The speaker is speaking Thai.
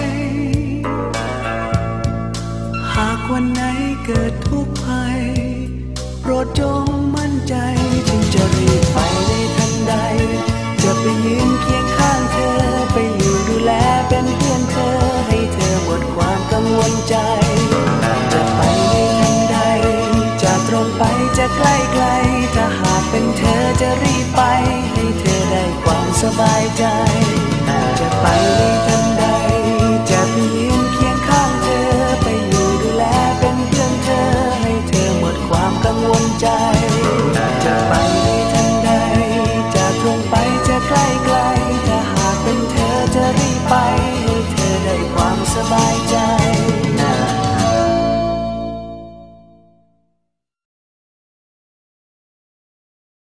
เกิดทุกข์ภัยโปรดจงมั่นใจจึงจะรีบไปในทันใด จะไปยืนเคียงข้างเธอ ไปอยู่ดูแลเป็นเพื่อนเธอ ให้เธอหมดความกังวลใจ จะไปในทันใด จะตรงไปจะใกล้ไกล ถ้าหากเป็นเธอจะรีบไป ให้เธอได้ความสบายใจ จะไปใน ไปจะใกล้